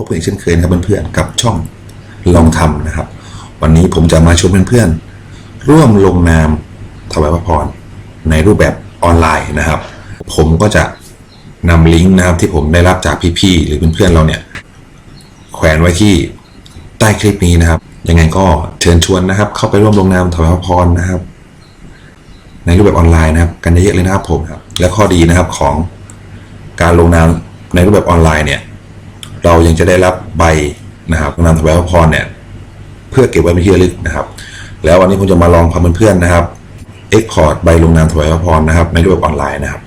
พบกันอีกเช่นเคยนะครับเพื่อนๆกับช่องลองทำนะครับ วันนี้ผมจะมาชวนเพื่อนๆร่วมลงนามถวายพระพรในรูปแบบออนไลน์นะครับ ผมก็จะนำลิงก์นะครับที่ผมได้รับจากพี่ๆหรือเพื่อนๆเราเนี่ยแขวนไว้ที่ใต้คลิปนี้นะครับ ยังไงก็เชิญชวนนะครับ เข้าไปร่วมลงนามถวายพระพรนะครับ ในรูปแบบออนไลน์นะครับ กันเยอะๆเลยนะครับผมครับ และข้อดีนะครับของการลงนามในรูปแบบออนไลน์เนี่ย เรายังจะได้รับใบนะครับลงนามถวายพระพรเนี่ยเพื่อเก็บไว้เป็นที่ระลึกนะครับ แล้ววันนี้ผมจะมาลองพาเพื่อนๆนะครับ Export ใบลงนามถวายพระพรนะครับ ในรูปแบบออนไลน์นะครับ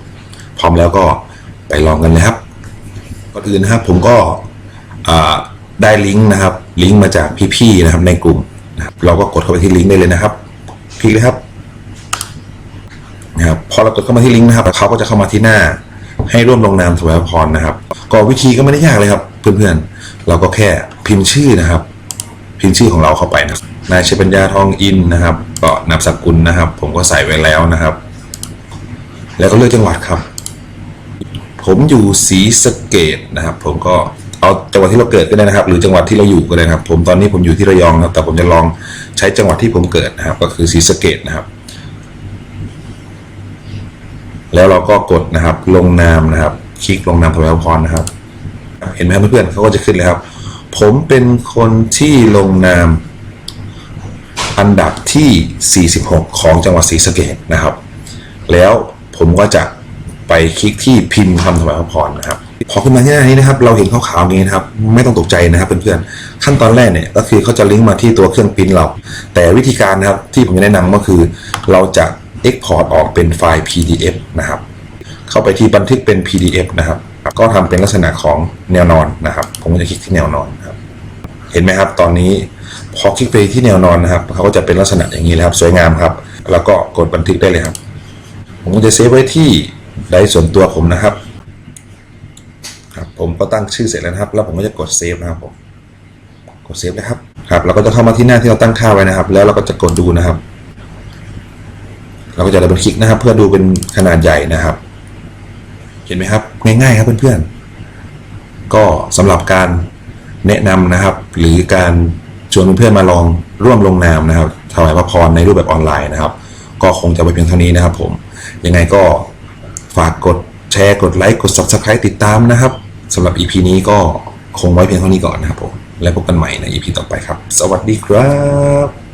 พร้อมแล้วก็ไปลองกันเลยครับก่อนอื่นนะครับ ผมก็ได้ลิงก์นะครับ ลิงก์มาจากพี่ๆนะครับในกลุ่มนะครับเราก็กดเข้าไปที่ลิงก์ได้เลยนะครับคลิกเลยครับนะครับพอเรากดเข้ามาที่ลิงก์นะครับเขาก็จะเข้ามาที่หน้า ให้ร่วมลงนามถวายพรนะครับ ก็วิธีก็ไม่ได้ยากเลยครับเพื่อนๆ เราก็แค่พิมพ์ชื่อนะครับ พิมพ์ชื่อของเราเข้าไปนะนายเชปัญญาทองอินนะครับ ก็นามสกุลนะครับ ผมก็ใส่ไว้แล้วนะครับ แล้วก็เลือกจังหวัดครับ ผมอยู่ศรีสะเกดนะครับ ผมก็เอาจังหวัดที่เราเกิดก็ได้นะครับ หรือจังหวัดที่เราอยู่ก็ได้นะครับ ผมตอนนี้ผมอยู่ที่ระยองนะแต่ผมจะลองใช้จังหวัดที่ผมเกิดนะครับ ก็คือศรีสะเกดนะครับ แล้วเราก็กดนะครับลงนามนะครับ คลิกลงนามถวายพรนะครับ เห็นไหมครับเพื่อนๆเขาก็จะขึ้นเลยครับ ผมเป็นคนที่ลงนามอันดับที่ 46 ของจังหวัดศรีสะเกดนะครับ แล้วผมก็จะไปคลิกที่พิมพ์คำถวายพระพรนะครับ พอขึ้นมาที่หน้านี้นะครับ เราเห็นขาวๆงนี้นะครับ ไม่ต้องตกใจนะครับเพื่อนๆ ขั้นตอนแรกเนี่ยก็คือเขาจะลิงก์มาที่ตัวเครื่องพิมพ์เรา แต่วิธีการนะครับที่ผมจะแนะนำก็คือ เราจะ Export ออกเป็นไฟล์ PDF นะครับ เข้าไปที่บันทึกเป็น PDF นะครับ ก็ทำเป็นลักษณะของแนวนอนนะครับ ผมก็จะคลิกที่แนวนอนครับ เห็นไหมครับ ตอนนี้พอคลิกไปที่แนวนอนนะครับเขาก็จะเป็นลักษณะอย่างนี้แล้วครับ สวยงามครับ แล้วก็กดบันทึกได้เลยครับ ผมก็จะเซฟไว้ที่ไดส่วนตัวผมนะครับครับ ผมก็ตั้งชื่อเสร็จแล้วนะครับ แล้วผมก็จะกดเซฟนะครับผมกดเซฟนะครับครับเราก็จะเข้ามาที่หน้าที่เราตั้งค่าไว้นะครับ แล้วเราก็จะกดดูนะครับ เราก็จะดับเบิลคลิกนะครับ เพื่อดูเป็นขนาดใหญ่นะครับ เห็นไหมครับ ง่ายๆครับเพื่อนๆ ก็สำหรับการแนะนำนะครับ หรือการชวนเพื่อนๆมาลองร่วมลงนามนะครับถวายพระพรในรูปแบบออนไลน์นะครับ ก็คงจะไปเพียงเท่านี้นะครับผม ยังไงก็ฝากกดแชร์กดไลค์กด subscribe ติดตามนะครับสำหรับ EP นี้ก็คงไว้เพียงเท่านี้ก่อนนะครับผม แล้วพบกันใหม่ใน EP ต่อไปครับ สวัสดีครับ